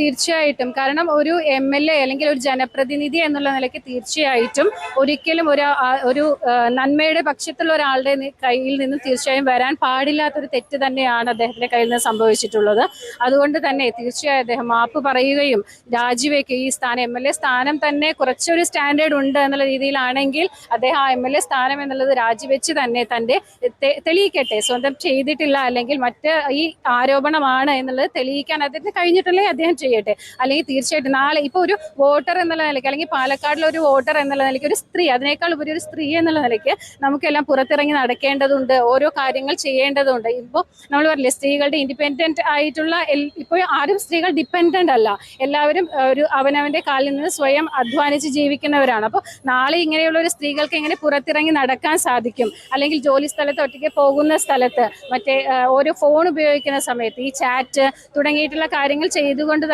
തീർച്ചയായിട്ടും. കാരണം ഒരു എം എൽ എ അല്ലെങ്കിൽ ഒരു ജനപ്രതിനിധി എന്നുള്ള നിലയ്ക്ക് തീർച്ചയായിട്ടും ഒരിക്കലും ഒരു ഒരു നന്മയുടെ പക്ഷത്തുള്ള ഒരാളുടെ കയ്യിൽ നിന്ന് തീർച്ചയായും വരാൻ പാടില്ലാത്തൊരു തെറ്റ് തന്നെയാണ് അദ്ദേഹത്തിന്റെ കയ്യിൽ നിന്ന് സംഭവിച്ചിട്ടുള്ളത്. അതുകൊണ്ട് തന്നെ തീർച്ചയായും അദ്ദേഹം മാപ്പ് പറയുകയും രാജിവെക്കുകയും ഈ സ്ഥാനം എം എൽ എ സ്ഥാനം തന്നെ കുറച്ചൊരു സ്റ്റാൻഡേർഡ് ഉണ്ട് എന്നുള്ള രീതിയിലാണെങ്കിൽ അദ്ദേഹം ആ എം എൽ എ സ്ഥാനം എന്നുള്ളത് രാജിവെച്ച് തന്നെ തന്റെ തെളിയിക്കട്ടെ. സ്വന്തം ചെയ്തിട്ടില്ല അല്ലെങ്കിൽ മറ്റ് ഈ ആരോപണമാണ് എന്നുള്ളത് തെളിയിക്കാൻ അദ്ദേഹത്തിന് കഴിഞ്ഞിട്ടുണ്ടെങ്കിൽ അദ്ദേഹം ചെയ്യട്ടെ? അല്ലെങ്കിൽ തീർച്ചയായിട്ടും നാളെ ഇപ്പൊ ഒരു വോട്ടർ എന്നുള്ള നിലയ്ക്ക് അല്ലെങ്കിൽ പാലക്കാടിലെ ഒരു വോട്ടർ എന്നുള്ള നിലയ്ക്ക് ഒരു സ്ത്രീ അതിനേക്കാൾ ഉപരി ഒരു സ്ത്രീ എന്നുള്ള നിലയ്ക്ക് നമുക്കെല്ലാം പുറത്തിറങ്ങി നടക്കേണ്ടതുണ്ട്. ഓരോ കാര്യങ്ങൾ ചെയ്യേണ്ടതുണ്ട്. ഇപ്പോൾ നമ്മൾ പറഞ്ഞില്ലേ സ്ത്രീകളുടെ ഇൻഡിപെൻഡന്റ് ആയിട്ടുള്ള ഇപ്പോൾ ആരും സ്ത്രീകൾ ഡിപ്പെൻഡന്റ് അല്ല. എല്ലാവരും ഒരു അവനവന്റെ കാലിൽ നിന്ന് സ്വയം അധ്വാനിച്ച് ജീവിക്കുന്നവരാണ്. അപ്പോൾ നാളെ ഇങ്ങനെയുള്ള ഒരു സ്ത്രീകൾക്ക് എങ്ങനെ പുറത്തിറങ്ങി നടക്കാൻ സാധിക്കും? അല്ലെങ്കിൽ ജോലി സ്ഥലത്ത് ഒറ്റയ്ക്ക് പോകുന്ന സ്ഥലത്ത് മറ്റേ ഓരോ ഫോൺ ഉപയോഗിക്കുന്ന സമയത്ത് ഈ ചാറ്റ് തുടങ്ങിയിട്ടുള്ള കാര്യങ്ങൾ ചെയ്തുകൊണ്ട്